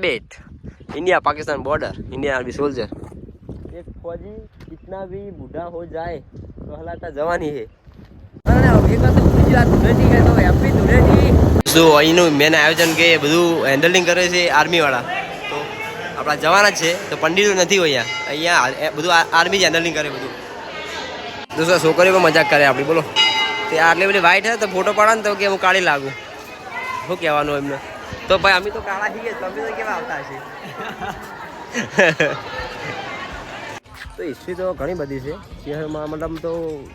बेट India Pakistan border Indian army soldier एक फौजी कितना भी बूढ़ा हो जाए तो हलाता जवानी है શું અહીંનું મેન આયોજન કે બધું હેન્ડલિંગ કરે છે આર્મી વાળા તો આપણા જવાન જ છે તો પંડિતો નથી હોય અહીંયા અહીંયા આ- બધું આર્મી જ હેન્ડલિંગ કરે બધું દોસ્તો છોકરીઓ પણ મજાક કરે આપણી બોલો તે આટલી બધી વાઈટ હે તો ફોટો પાડો ને તો કે હું કાળી લાગુ શું કહેવાનું એમને તો ભાઈ અમે તો કાળા છીએ તમે તો કેવા આવતા હશે? તો હિસ્ટ્રી તો ઘણી બધી છે. શહેરમાં મતલબ તો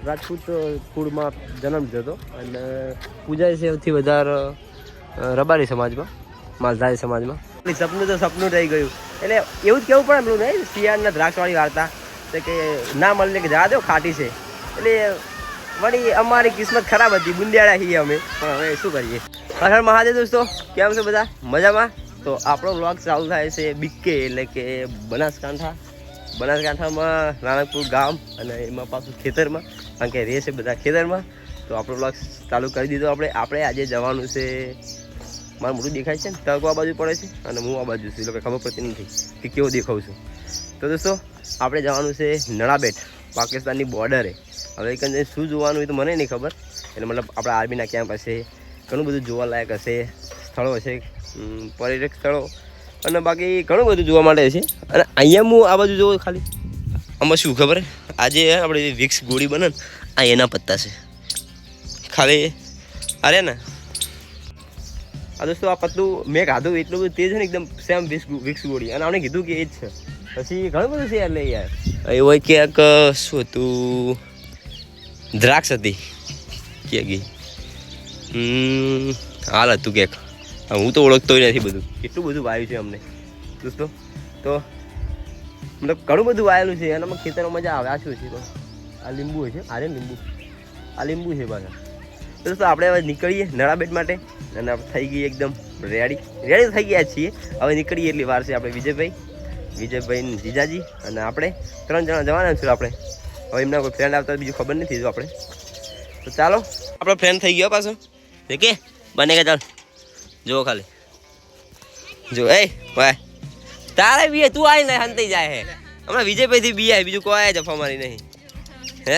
રાજપૂત કુળમાં જન્મ લીધો હતો. અને પૂજા છે સૌથી વધારે રબારી સમાજમાં માલધારી સમાજમાં. સપનું તો સપનું રહી ગયું. એટલે એવું જ કેવું પણ એમનું નહીં? શિયાળના દ્રાક્ષવાળી વાર્તા. કે ના મળે કે જવા દો ખાટી છે. એટલે વળી અમારી કિસ્મત ખરાબ હતી. બુંદિયાળા છીએ અમે. પણ હવે શું કરીએ? હર મહાદેવ દોસ્તો, કેમ છો બધા? મજામાં? તો આપણો વ્લોગ ચાલુ થાય છે બીકે એટલે કે બનાસકાંઠા. બનાસકાંઠામાં નાનકપુર ગામ અને એમાં પાછું ખેતરમાં, કારણ કે રહે છે બધા ખેતરમાં. તો આપણો બ્લોગ ચાલુ કરી દીધો આપણે. આપણે આજે જવાનું છે, મારું મોટું દેખાય છે ને? તકો આ બાજુ પડે છે અને હું આ બાજુ છું એટલે ખબર પડતી નથી કે કેવો દેખાઉં છું. તો દોસ્તો, આપણે જવાનું છે નળાબેટ, પાકિસ્તાનની બોર્ડરે હવે અંદર શું જોવાનું એ તો મને નહીં ખબર. એટલે મતલબ આપણા આર્મીના ક્યાં હશે ઘણું બધું જોવાલાયક હશે, સ્થળો હશે પર્યટક સ્થળો. અને બાકી ઘણું બધું જોવા માટે છે. અને અહીંયા હું આ બાજુ જોઉં ખાલી. આમાં શું ખબર? આજે આપણે વિક્સ ગોળી બને ને, આ એના પત્તા છે. ખાલી અરે ને. આ દોસ્તો, આ પત્તું મેં ખાધું એટલું બધું તેજ છે ને એકદમ સેમ વિક્સ વિક્સ ગોળી. અને આપણે કીધું કે એ જ છે. પછી ઘણું બધું છે એટલે યાર. એવું હોય ક્યાંક, શું હતું? દ્રાક્ષ હતી. કે ગઈ હાલ હતું ક્યાંક હું તો ઓળખતોય નથી બધું. કેટલું બધું વાયું છે અમને. દોસ્તો, તો મતલબ ઘણું બધું વાયેલું છે. અને ખેતરમાં મજા આવે. આ શું છે? આ લીંબુ છે. આરે લીંબુ. આ લીંબુ છે પાછા. દોસ્તો, આપણે હવે નીકળીએ નળાબેટ માટે. અને આપણે થઈ ગઈ એકદમ રેડી રેડી થઈ ગયા છીએ. હવે નીકળીએ એટલી વાર છે આપણે વિજયભાઈ. વિજયભાઈ જીજાજી. અને આપણે ત્રણ જણા જવાના છું આપણે. હવે એમના કોઈ ફ્રેન્ડ આવતા બીજું ખબર નથી જો આપણે. તો ચાલો, આપણો ફ્રેન્ડ થઈ ગયો પાછો. કે બને કે ચાલ જુઓ ખાલી જો એ ભાઈ તારે બી તું આવી ને હંતાઈ જાય હે હમણાં વિજયથી બી આવી બીજું કોઈ આવ્યા જફા મારી નહીં હે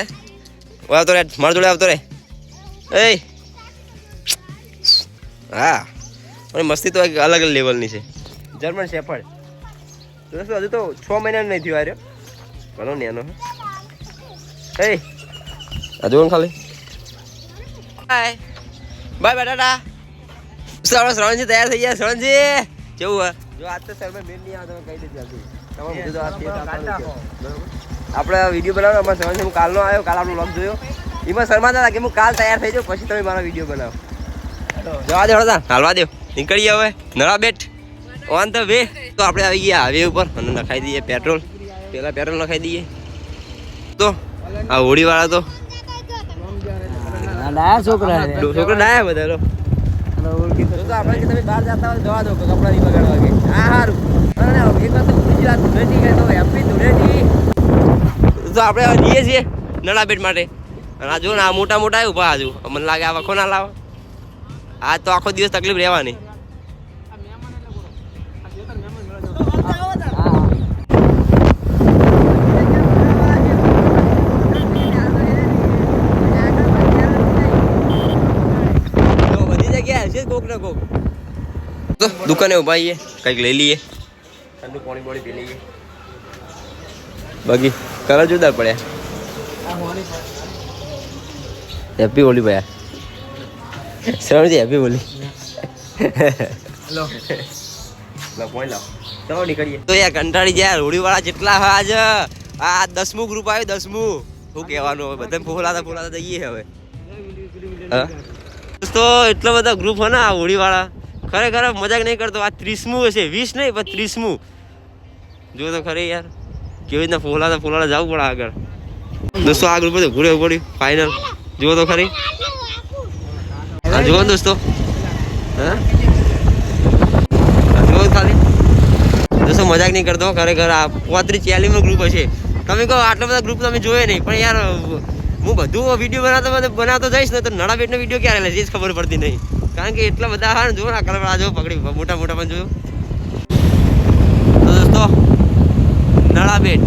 ઓય આવતો રે માર જોડે આવતો રે એ હા મસ્તી તો એક અલગ લેવલની છે જર્મન શેફર્ડ દોસ્તો હજુ તો છ મહિના નહીં થયો આર્યો ભલો નેનો હે એ આ ખાલી ખાલી બાય બાય બટાટા. સારો શ્રવણજી તૈયાર થઈ ગયા. શ્રવણજી કેવું હોય જો આજ તો સર મેં નહીં આવતો કઈ રીતે જલ્દી? આપણે વીડિયો બનાવો અમારા શ્રવણજી હું કાલનો આવ્યો કાલ આપણો બ્લોગ જોયો. એમાં શરમાતા હતા કે હું કાલ તૈયાર થઈ જાઉં પછી તમે મારો વીડિયો બનાવો. જવા દે હળદા. હાલવા દો. નીકળીએ હવે. Nada Bet. On the way. તો આપણે આવી ગયા હાઈવે ઉપર. અને નખાઈ દઈએ પેટ્રોલ. પેલા પેટ્રોલ નખાઈ દઈએ. તો આ હોળીવાળા તો છોકરા છોકરા ડાયા બધા લો આપણે તમે બહાર જતા હોય જવા દો કપડા નહીં બગાડવા કે. આ સારું એક વાત તો ગુજરાત ધૂળેટી તો હેપી ધૂળેટી તો આપણે જઈએ છીએ નળાબેટ માટે. અને આ જો ને આ મોટા મોટા ઊભા હજુ મને લાગે આ વખો ના લાવે. આ તો આખો દિવસ તકલીફ રહેવાની તો બધી જગ્યાએ હશે જ કોક ને કોક તો દુકાને ઊભા આવીએ કંઈક લઈ લઈએ. ઠંડુ પાણી પાણી પી લઈએ. બાકી કલર જુદા પડ્યા. હેપી હોલી ભાઈ. શ્રવણજી હેપી હોલી. તો યાર કંટાળી જાય હોળીવાળા જેટલા આજ. આ દસમું ગ્રુપ આવ્યું દસમું. શું કહેવાનું હવે? બધા ફોલાતા ફોલાતા જઈએ હવે. તો એટલા બધા ગ્રુપ હોય ને આ હોળીવાળા ખરેખર મજાક નહીં કરતો, આ ત્રીસમું હશે. વીસ નહીં, પણ ત્રીસમું. જો તો ખરે યાર. કેવી રીતના ફોલાતા ફોલાતા જવું પડે આગળ. દોસ્તો, આ ગ્રુપ તો ઘૂરે પડ્યું ફાઇનલ જુઓ તો ખરી. હા, જુઓ દોસ્તો. હા? જુઓ ખાલી. દોસ્તો, મજાક નહીં કરતો. ખરેખર આ પોત્રીસ ચાલીસનો ગ્રુપ હશે. તમે કહો, આટલા બધા ગ્રુપ તમે જોયે નહીં. પણ યાર, હું બધું વીડિયો બનાવતો બધું બનાવતો જઈશ ને તો નડા બેટનો વીડિયો ક્યારે લેશે? એ જ ખબર પડતી નહીં. કારણ કે એટલા બધા હા ને જો ને કલર જો પકડી, મોટા મોટા પણ જોયું. નળાબેટ,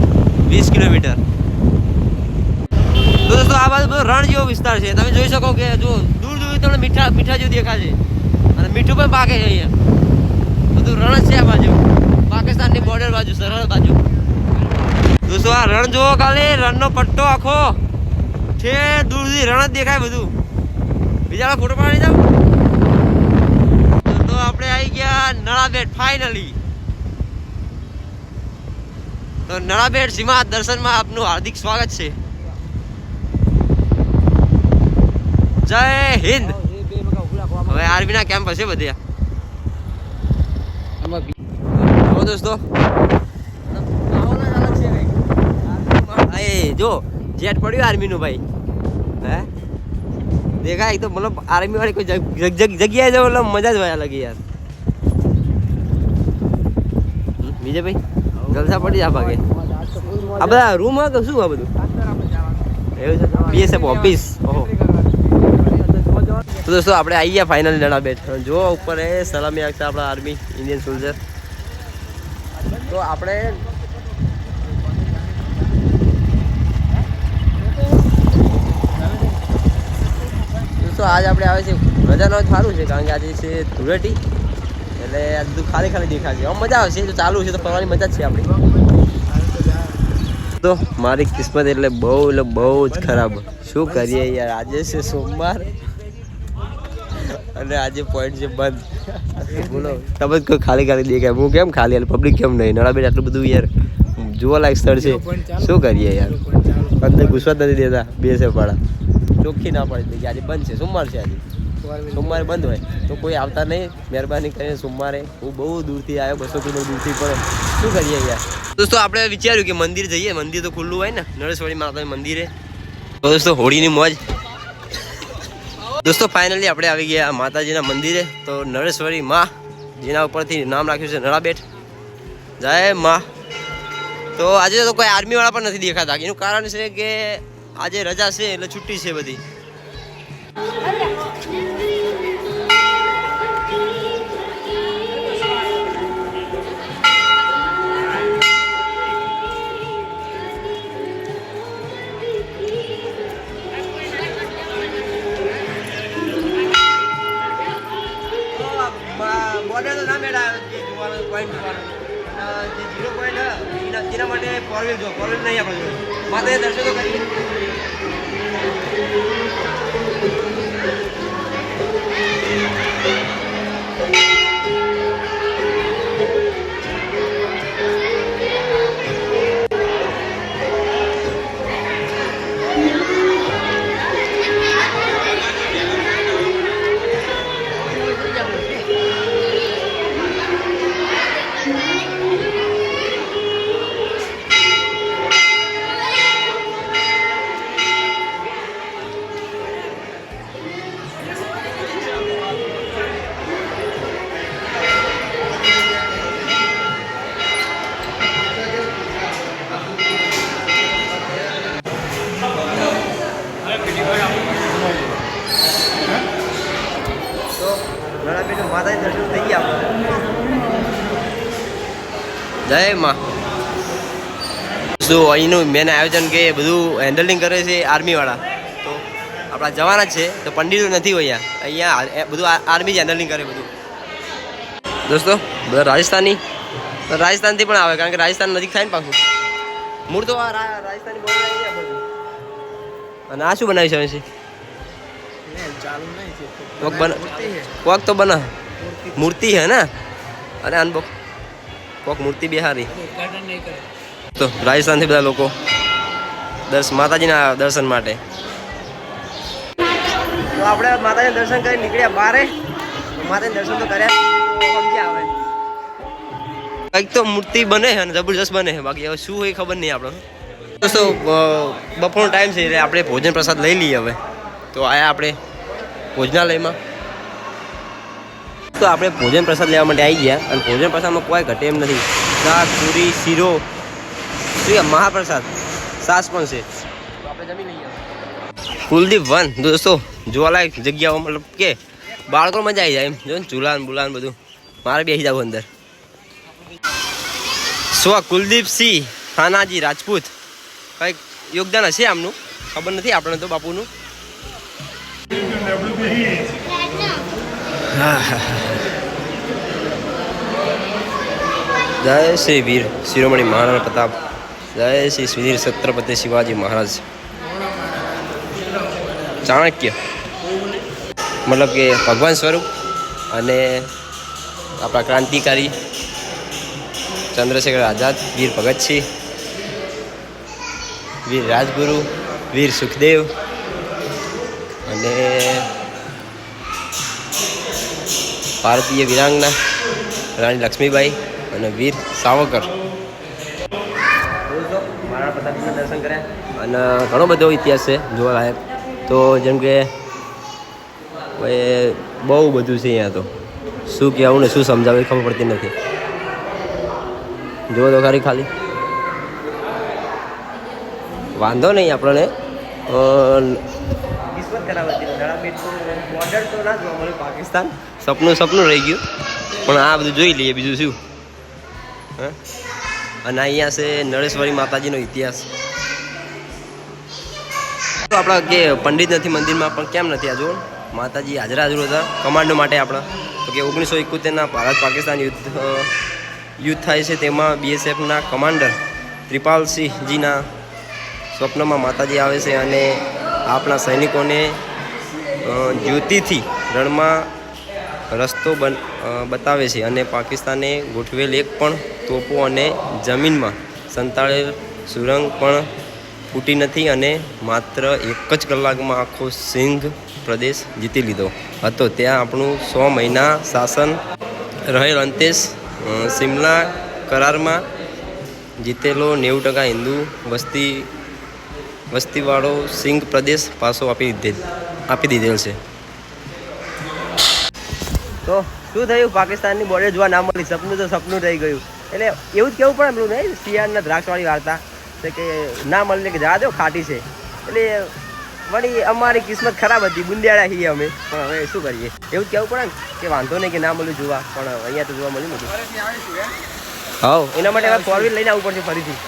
વીસ કિલોમીટર. તો દોસ્તો, આ બાજુ બધો રણ જેવો વિસ્તાર છે. તમે જોઈ શકો કે જો દૂર દૂર તમને મીઠા મીઠા જેવું દેખાશે. અને મીઠું પણ પાકે છે અહીંયા. બધું રણ છે આ બાજુ. પાકિસ્તાનની બોર્ડર બાજુ, સરહદ બાજુ. દોસ્તો, આ રણ જોવો ખાલી. રણનો પટ્ટો આખો. છે, દૂર સુધી રણ જ દેખાય બધું. બીજા ફોટો પાડી તો આપણે આવી ગયા નળાબેટ ફાઇનલી તો નળાબેટ સીમા દર્શનમાં આપનું હાર્દિક સ્વાગત છે. જય હિન્દ. હવે આર્મીના કેમ્પ હશે બધે. જો દોસ્તો. જો જેટ પડ્યું આર્મીનું ભાઈ. હે? દેખાય તો મતલબ આર્મી વાળી કોઈ જગ- જગ- જગ- જગ્યાએ જવું એટલે મજા જ હોય અલગ યાર. ભાઈ જલસા પડી જા ભાગે. આ બધા રૂમ કે શું આ બધું? એવું છે? બીએસએફ ઓફિસ તો દોસ્તો, આપણે આવી ગયા ફાઇનલ લડા બેઠ જો ઉપર એ સલામી આખતા આપણા આર્મી ઇન્ડિયન સોલ્જર તો આપણે દોસ્તો, આજ આપણે આવે છે. રજાનો સારું છે, કારણ કે આજે છે ધૂળેટી. એટલે આ બધું ખાલી ખાલી દેખાશે. આમ મજા આવશે, જો ચાલુ છે તો ફરવાની મજા જ છે આપણી. તો મારી કિસ્મત એટલે બહુ એટલે બહુ જ ખરાબ. શું કરીએ યાર? આજે છે સોમવાર. અને આજે પોઈન્ટ છે બંધ. બોલો. તમે જ કોઈ ખાલી ખાલી દેખાય? હું કેમ ખાલી? પબ્લિક કેમ નહીં? નળાબેન આટલું બધું યાર. જોવાલાયક સ્થળ છે. શું કરીએ યાર? અંદર ઘૂસવા નથી દેતા. બેસે પાડા. ચોખ્ખી ના પડી આજે બંધ છે. સોમવાર છે આજે. સોમવારે બંધ હોય તો કોઈ આવતા નહીં. મહેરબાની કરીને સોમવારે હું બહુ દૂરથી આવ્યો, બસો કિલો દૂરથી પણ શું કરીએ યાર દોસ્તો, આપણે વિચાર્યું કે મંદિર જઈએ. મંદિર તો ખુલ્લું હોય ને નરેશવાડી માતા મંદિરે. તો દોસ્તો, હોળીની મોજ. દોસ્તો ફાઇનલી આપણે આવી ગયા માતાજીના મંદિરે. તો નરેશ્વરી માં જેના ઉપરથી નામ રાખ્યું છે નળાબેટ. જય માં. તો આજે તો કોઈ આર્મી વાળા પણ નથી દેખાતા. એનું કારણ છે કે આજે રજા છે, એટલે છુટ્ટી છે બધી. એના માટે ફોર વ્હીલ જો ફોર નહીં આપણે માતા દર્શન કરી. દર્શન થઈ ગયા જય માં શું અહીંનું મેન આયોજન કે બધું હેન્ડલિંગ કરે છે આર્મીવાળા તો આપણા જવાના જ છે તો પંડિતો નથી હોય અહીંયા. અહીંયા બધું આર્મી જ હેન્ડલિંગ કરે બધું. દોસ્તો બધા રાજસ્થાની તો રાજસ્થાનથી પણ આવે કારણ કે રાજસ્થાન નજીક થાય ને પાછું. મૂળ તો આ રાજસ્થાની બોર્ડર અને આ શું બનાવી છે છે. કોક તો બના મૂર્તિ હે ને? અરે અનબોક કોક મૂર્તિ બિહારી. તો રાજસ્થાનથી બધા લોકો. દર્શ માતાજીના દર્શન માટે. તો આપણે માતાજીના દર્શન કરી નીકળ્યા બારે. માતાજીના દર્શન તો કર્યા. આવે કંઈક તો મૂર્તિ બને છે અને જબરજસ્ત બને છે બાકી હવે શું હોય ખબર નહીં આપણે દોસ્તો બપોરનો ટાઈમ છે એટલે આપણે ભોજન પ્રસાદ લઈ લઈએ હવે. તો આયા આપણે ભોજનાલયમાં. તો આપણે ભોજન પ્રસાદ લેવા માટે આવી ગયા અને ભોજન પ્રસાદમાં કોઈ ઘટે એમ નથી. શાક પૂરી શીરો શું કે મહાપ્રસાદ. સાસ પણ છે. આપણે જમી લઈએ કુલદીપ વન દોસ્તો જોવાલાયક જગ્યાઓ મતલબ કે બાળકો મજા આવી જાય એમ. જો ને ચૂલાન બુલાન બધું. મારે બેસી જાવ અંદર. સ્વ કુલદીપ સિંહ થાનાજી રાજપૂત? કંઈક યોગદાન હશે આમનું? ખબર નથી આપણે તો બાપુનું? જય શ્રી વીર શિરોમણી મહારાણા પ્રતાપ. જય શ્રી સુધીર છત્રપતિ શિવાજી મહારાજ. ચાણક્ય. મતલબ કે ભગવાન સ્વરૂપ અને આપણા ક્રાંતિકારી ચંદ્રશેખર આઝાદ, વીર ભગતસિંહ, વીર રાજગુરુ, વીર સુખદેવ અને ભારતીય વીરાંગના રાણી લક્ષ્મીબાઈ અને વીર સાવરકર. દર્શન કર્યા અને ઘણો બધો ઇતિહાસ છે જોવાલાયક તો જેમ કે બહુ બધું છે અહીંયા તો. શું કહેવું ને શું સમજાવવું ખબર પડતી નથી. જુઓ તો ખરી ખાલી. વાંધો નહીં આપણને. પાકિસ્તાન. સપનું સપનું રહી ગયું. પણ આ બધું જોઈ લઈએ બીજું શું? અને અહીંયા છે નળેશ્વરી માતાજીનો ઇતિહાસ. આપણા કે પંડિત નથી મંદિરમાં પણ કેમ નથી આ જુઓ માતાજી હાજરા હાજર હતા, કમાન્ડો માટે આપણા. તો કે ઓગણીસો એકોતેરના ભારત પાકિસ્તાન યુદ્ધ યુદ્ધ થાય છે તેમાં બીએસએફના કમાન્ડર ત્રિપાલસિંહજીના સ્વપ્નમાં માતાજી આવે છે અને આપણા સૈનિકોને જ્યોતિથી રણમાં રસ્તો બન બતાવે છે અને પાકિસ્તાને ગોઠવેલ એક પણ તોપો અને જમીનમાં સંતાડેલ સુરંગ પણ ફૂટી નથી અને માત્ર એક જ કલાકમાં આખો સિંધ પ્રદેશ જીતી લીધો હતો. ત્યાં આપણું સો મહિના શાસન રહેલ અંતેશ અ, સિમલા કરારમાં જીતેલો નેવું ટકા હિન્દુ વસ્તી વસ્તીવાળો સિંઘ પ્રદેશ પાસો આપી દીધેલ આપી દીધેલ છે. તો શું થયું? પાકિસ્તાનની બોર્ડર જોવા ના મળી. સપનું તો સપનું રહી ગયું. એટલે એવું જ કેવું પડે એમનું નહીં? શિયાળના દ્રાક્ષવાળી વાર્તા. કે ના મળીને કે જવા દો ખાટી છે. એટલે વળી અમારી કિસ્મત ખરાબ હતી. બુંદિયાળા છીએ અમે. પણ હવે શું કરીએ? એવું જ કેવું પડે કે વાંધો નહીં કે ના મળ્યું જોવા. પણ અહીંયા તો જોવા મળ્યું નથી. હા એના માટે હવે ફોર વ્હીલ લઈને આવવું પડશે ફરીથી.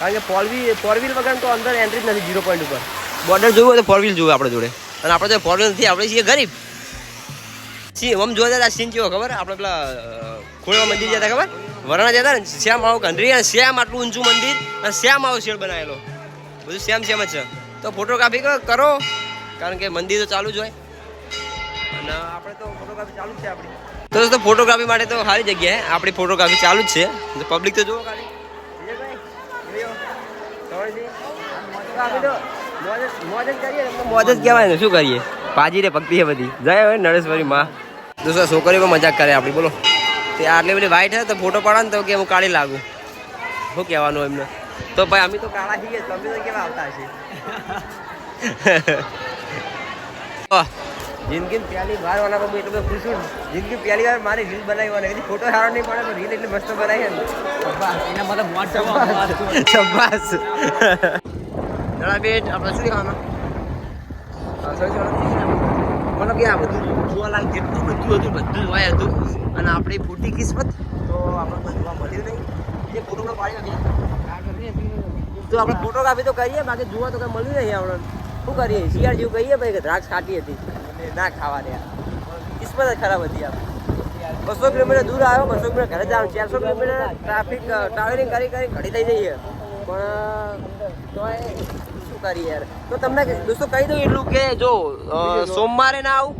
કારણ કે ફોર વ્હીલ ફોર વ્હીલ વગર તો અંદર એન્ટ્રી જ નથી ઝીરો પોઈન્ટ ઉપર. બોર્ડર જોવું હોય તો ફોર વ્હીલ જોવું આપણે જોડે. અને આપણે તો ફોર વ્હીલ નથી આપણે છીએ ગરીબ. સી આમ જોવા જતા સીન કેવો ખબર? આપણે પેલા ખોળવા મંદિર જતા ખબર? વરણા જતા ને શ્યામ આવો કંડરી અને શ્યામ આટલું ઊંચું મંદિર અને શ્યામ આવો શેડ બનાવેલો. બધું શ્યામ શ્યામ જ છે. તો ફોટોગ્રાફી કરો કારણ કે મંદિર તો ચાલુ જ હોય. અને આપણે તો ફોટોગ્રાફી ચાલુ જ છે આપણી. તો દોસ્તો ફોટોગ્રાફી માટે તો સારી જગ્યા છે આપણી ફોટોગ્રાફી ચાલુ જ છે. પબ્લિક તો જુઓ ખાલી. મોજ જ કરીએ મોજ જ કહેવાય ને શું કરીએ? પાજી રે ભક્તિ છે બધી. જાય હોય નરેશભાઈ માં. દોસ્તો છોકરીઓ પણ મજાક કરે આપણી બોલો. તે આટલી બધી વાઈટ છે તો ફોટો પાડો ને તો કે હું કાળી લાગુ. શું કહેવાનું એમને? તો ભાઈ અમે તો કાળા છીએ તમે તો કેવા આવતા હશે? જિંદગી પહેલી વાર વાના બાબુ એટલું બધું ખુશ છું. જિંદગી પહેલી વાર મારી રીલ બનાવી અને હજી ફોટો સારો નહીં પડે પણ રીલ એટલી મસ્ત બનાવી ને. એના મતલબ મોટ જવા શાબાશ બેટ આપણે શું ખાવાનું મતલબ કે આ બધું જોવાલાયક જેટલું બધું હતું, બધું જોવાય હતું. અને આપણી ફૂટી કિસ્મત તો આપણે કોઈ જોવા મળ્યું નહીં એ ફોટો પાડી નથી તો આપણે ફોટોગ્રાફી તો કરીએ, બાકી જોવા તો કંઈ મળ્યું નહીં આપણે શું કરીએ? શિયાળ જેવું કહીએ ભાઈ કે દ્રાક્ષ ખાટી હતી. ના ખાવા દે કિસ્મત જ ખરાબ હતી આપણે બસો કિલોમીટર દૂર આવ્યો, બસો કિલોમીટર ઘરે જવાનું ચારસો કિલોમીટર ટ્રાફિક ટ્રાવેલિંગ કરી કરી, ઘડી થઈ જઈએ. પણ તોય શું કરીએ યાર? તો તમને દોસ્તો કહી દઉં એટલું કે જો સોમવારે ના આવું.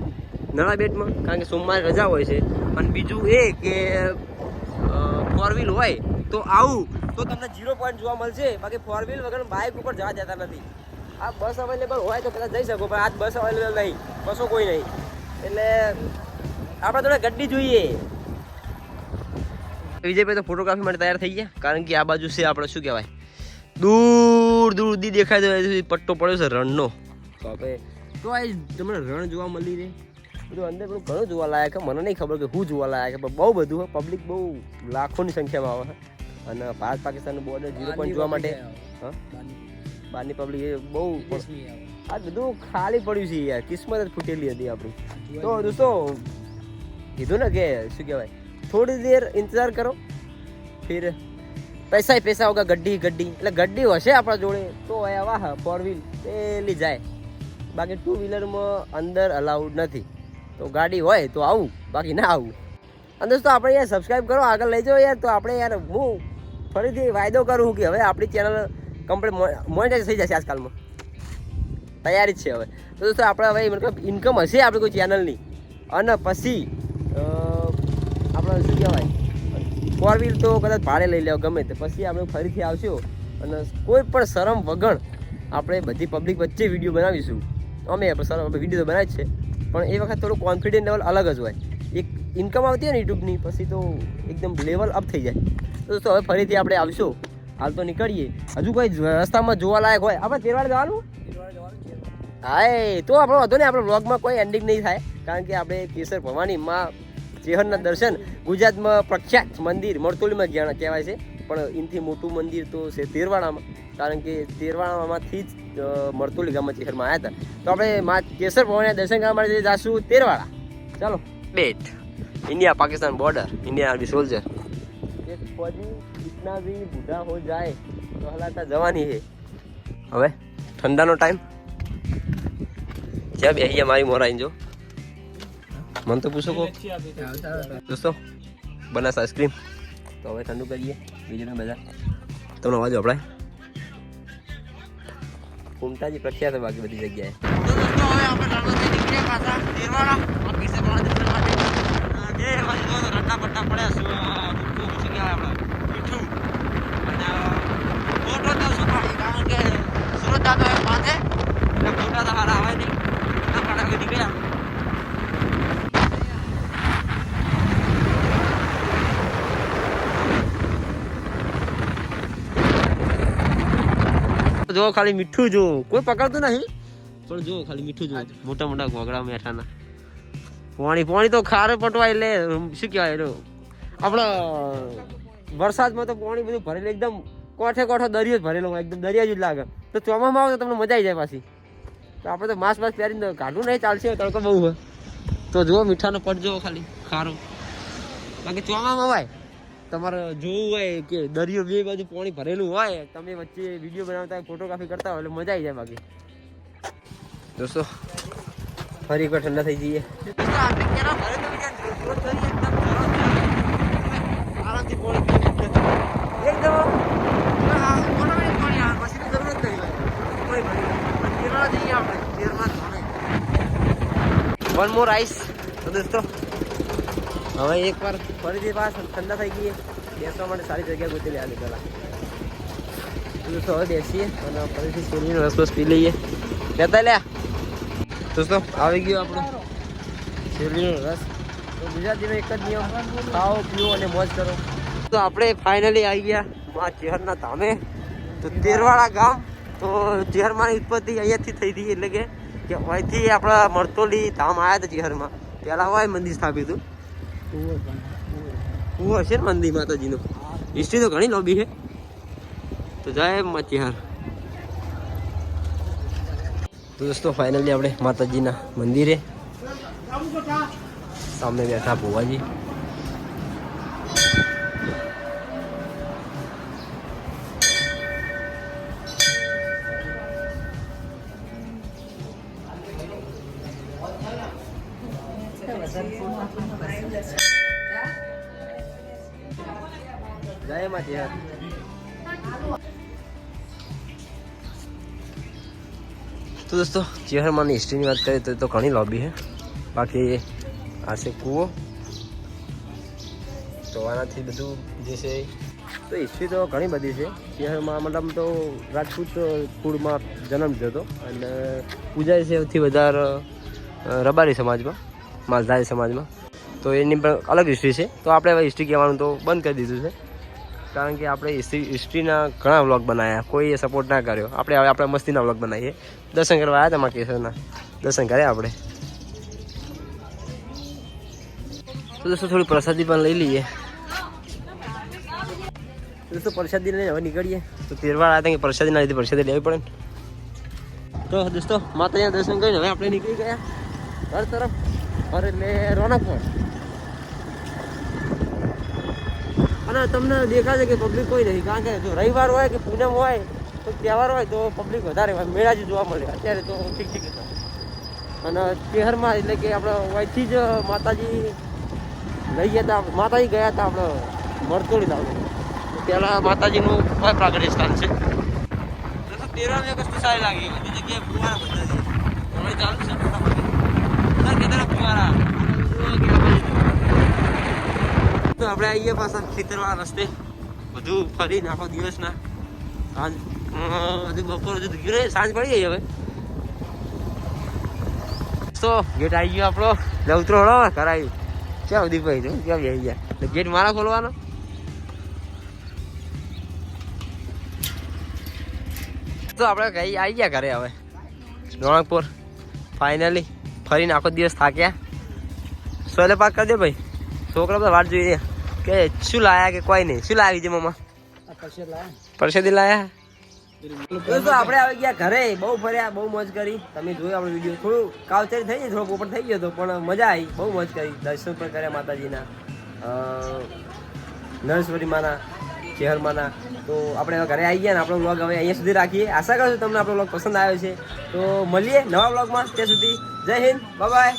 નળા બેટમાં કારણ કે સોમવારે રજા હોય છે. અને બીજું એ કે ફોર વ્હીલ હોય તો આવું. તો તમને ઝીરો પોઈન્ટ જોવા મળશે. બાકી ફોર વ્હીલ વગર બાઇક ઉપર જવા દેતા નથી. આ બસ અવેલેબલ હોય તો કદાચ જઈ શકો પણ આજ બસ અવેલેબલ નહીં. બસો કોઈ નહીં. એટલે આપણે થોડા ગડ્ડી જોઈએ. વિજયભાઈ તો ફોટોગ્રાફી માટે તૈયાર થઈ ગયા. કારણ કે આ બાજુ છે આપણે શું કહેવાય? દૂર દૂર સુધી દેખાય તો સુધી પટ્ટો પડ્યો છે રણનો. તો આપણે તો આ તમને રણ જોવા મળી રહે. બધું અંદર પણ ઘણું જોવા લાયક મને નહીં ખબર કે હું જોવા લાયક પણ બહુ બધું પબ્લિક બહુ લાખોની સંખ્યામાં આવે અને ભારત પાકિસ્તાનનું બોર્ડર ઝીરો પણ જોવા માટે. હા? બહારની પબ્લિક એ બહુ આ બધું ખાલી પડ્યું છે યાર. કિસ્મત જ ફૂટેલી હતી આપણી. તો દોસ્તો કીધું ને કે શું કહેવાય? થોડી દેર ઇંતજાર કરો ફિર પૈસા એ પૈસા વગર ગડ્ડી ગડ્ડી. એટલે ગડ્ડી હશે આપણા જોડે, તો વાહ ફોર વ્હીલ પેલી જાય. બાકી ટુ વ્હીલરમાં અંદર અલાઉડ નથી. તો ગાડી હોય તો આવું, બાકી ના આવું. અને દોસ્તો, આપણે યાર સબસ્ક્રાઈબ કરો, આગળ લઈ જાઓ યાર, તો આપણે યાર હું ફરીથી વાયદો કરું કે હવે આપણી ચેનલ કમ્પ્લીટ મોનિટાઈઝ થઈ જશે આજકાલમાં. તૈયારી જ છે હવે. તો દોસ્તો, આપણે હવે મતલબ ઇન્કમ હશે આપણી કોઈ ચેનલની અને પછી આપણે શું કહેવાય? ફોર વ્હીલ તો કદાચ ભાડે લઈ લેવો, ગમે તે. પછી આપણે ફરીથી આવશું અને કોઈ પણ શરમ વગર આપણે બધી પબ્લિક વચ્ચે વીડિયો બનાવીશું. અમે આપણે શરમ વીડિયો તો બનાવી છે. પણ એ વખત થોડું કોન્ફિડન્સ લેવલ અલગ જ હોય. એક ઇન્કમ આવતી હોય ને યુટ્યુબની પછી તો એકદમ લેવલ અપ થઈ જાય. તો દોસ્તો, હવે ફરીથી આપણે આવશું. હાલ તો નીકળીએ. હજુ કોઈ રસ્તામાં જોવાલાયક હોય? આપણે તેરવાડ જવાનું? હા તો આપણો વાંધો ને આપણો બ્લોગમાં કોઈ એન્ડિંગ નહીં થાય. કારણ કે આપણે કેસર ભવાની માં સિંહણના દર્શન ગુજરાતમાં પ્રખ્યાત મંદિર મળતુલીમાં ગયા કહેવાય છે. પણ એનાથી મોટું મંદિર તો છે તેરવાડામાં. કારણ કે તેરવાડામાંથી જ મરતુલી ગામમાં ચેહરમાં આવ્યા હતા. તો આપણે મા કેસર ભવાનીના દર્શન કરવા માટે જઈશું તેરવાડા. ચાલો. Bet. India Pakistan border. India army soldier. એક ફોજી કિતના ભી બુઢા હો જાય તો હલાતા જવાની હે. હવે ઠંડાનો ટાઈમ જ્યાં બેહીએ મારી મોરાઈ જો. મને તો પૂછો કહો દોસ્તો બનાસ આઈસ્ક્રીમ. તો હવે ઠંડુ કરીએ. બીજું બધા. તમને અવાજ વપરાય? કુમટાજી પ્રખ્યાત બાકી બધી જગ્યાએ. જો ખાલી મીઠું જો. કોઈ પકડતું નહીં? પણ જો ખાલી મીઠું જો. મોટા મોટા ઘોઘરા મેઠાના પાણી પાણી તો ખારે પટવાય એટલે શું કહેવાય એનું? આપણે વરસાદમાં તો પાણી બધું ભરેલું એકદમ કોઠે કોઠો દરિયો જ ભરેલો હોય એકદમ દરિયા જ લાગે. તો ચોમામાં આવે તો તમને મજા આવી જાય પાછી. તો આપણે તો માસ માસ પહેરીને કાઢવું નહીં ચાલશે તડકો બહુ હોય તો જુઓ મીઠાનો પટ જુઓ ખાલી ખારો. બાકી ચોમામાં હોય તમારે જોવું હોય કે દરિયો બે બાજુ પાણી ભરેલું હોય, તમે વચ્ચે વીડિયો બનાવતા હોય ફોટોગ્રાફી કરતા હોય એટલે મજા આવી જાય બાકી. દોસ્તો ફરી એકવાર ઠંડા થઈ જઈએ. વન મોર આઈસ તો દોસ્તો હવે એકવાર ફરીથી પાસ ઠંડા થઈ ગઈ બેસવા માટે સારી જગ્યા ગોતી લેવાની પહેલાં. દોસ્તો, હવે બેસીએ અને ફરીથી શેરડીનો રસ પી લઈએ. લેતા લ્યા. દોસ્તો, આવી ગયો આપણો શેરડીનો રસ તો ગુજરાતીનો એક જ નિયમ, ખાઓ, પીઓ અને મોજ કરો. તો આપણે ફાઇનલી આવી ગયા મા ચેહરના ધામે. તો તેરવાળા ગામ, તો ચેહરમાંની ઉત્પત્તિ અહીંયાથી થઈ હતી એટલે કે અહીંથી આપણા મરતોલી ધામ આવ્યા હતા ચેહરમાં. પહેલાં હોય મંદિર સ્થાપ્યું હતું. હું છે ને મંદિર માતાજીનું. હિસ્ટ્રી તો ઘણી લોબી છે. તો જાય મચિહાર તો દોસ્તો ફાઇનલી આપણે માતાજીના મંદિરે સામે બેઠા ભુવાજી. જય મચિહાર તો દોસ્તો ચેહરમાની હિસ્ટ્રીની વાત કરીએ તો તો ઘણી લોબી છે. બાકી આ છે કૂવો. તો આનાથી બધું જે છે તો હિસ્ટ્રી તો ઘણી બધી છે. ચેહરમાં મતલબ તો રાજપૂત કુળમાં જન્મ થયો હતો. અને પૂજા છે સૌથી વધારે રબારી સમાજમાં, માલધારી સમાજમાં. તો એની પણ અલગ હિસ્ટ્રી છે. તો આપણે હવે હિસ્ટ્રી કહેવાનું તો બંધ કરી દીધું છે. કારણ કે આપણે હિસ્ટ્રી હિસ્ટ્રીના ઘણા વ્લોગ બનાવ્યા કોઈએ સપોર્ટ ના કર્યો. આપણે હવે આપણે મસ્તીના વ્લોગ બનાવીએ. દર્શન કરવા આવ્યા હતા માં દર્શન કર્યા આપણે. તો દોસ્તો, થોડી પ્રસાદી પણ લઈ લઈએ. દોસ્તો, પ્રસાદી લઈને હવે નીકળીએ. તો તેરવાર આવ્યા કે પ્રસાદીના લીધે પ્રસાદી લેવી પડે તો દોસ્તો, માતાજીના દર્શન કરીને હવે આપણે નીકળી ગયા. ઘર તરફ. ઘર એટલે રોનકપુર અને તમને દેખાશે કે પબ્લિક કોઈ નથી કારણ કે જો રવિવાર હોય કે પૂનમ હોય તો તહેવાર હોય તો પબ્લિક વધારે હોય. મેળાજી જોવા મળે. અત્યારે તો ઠીક ઠીક અને શહેરમાં એટલે કે આપણે અહીંથી જ માતાજી લઈ ગયા હતા. માતાજી ગયા હતા આપણે મરતોડી લાવવા પહેલાં માતાજીનું પ્રાગટ્ય સ્થાન છે. તેરમી ઓગસ્ટ સારી લાગી. બધી જગ્યાએ ફુવારા બધા છે. ચાલુ છે. ફટાફટ ફુવારા. તો આપણે આવીએ પાછા ખેતરવાળા રસ્તે. બધું ફરીને આખો દિવસના. સાંજ હજુ બપોર હજુ ગયું નહીં, સાંજ પડી ગઈ હવે. તો ગેટ આવી ગયો આપણો. લવતરો હળો કરાવી ક્યાં ઉદીપભાઈ તો? ક્યાં આવી ગયા? ગેટ મારા ખોલવાનો. તો આપણે કઈ આવી ગયા ઘરે હવે. રોણકપુર ફાઇનલી ફરીને આખો દિવસ થાક્યા. સોલે પાક કરી દે ભાઈ. છોકરા બધા વાટ જોઈ રહ્યા. કે શું લાયા કે કોઈ નહીં? શું લાવી છે મમ્મા પરસેદી લાયા? તો આપણે આવી ગયા ઘરે, બહુ ફર્યા, બહુ મોજ કરી. તમે જોયું આપણો વીડિયો? થોડું કાવચેરી થઈ ગઈ થોડો પોપટ થઈ ગયો હતો, પણ મજા આવી, બહુ મોજ કરી. દર્શન પણ કર્યા માતાજીના. નરેશ્વરી માના શહેરમાંના તો આપણે ઘરે આવી ગયા ને, આપણો વ્લોગ હવે અહીંયા સુધી રાખીએ. આશા કરું છું તમને આપણો વ્લોગ પસંદ આવ્યો છે. તો મળીએ નવા વ્લોગમાં ત્યાં સુધી. જય હિન્દ બાય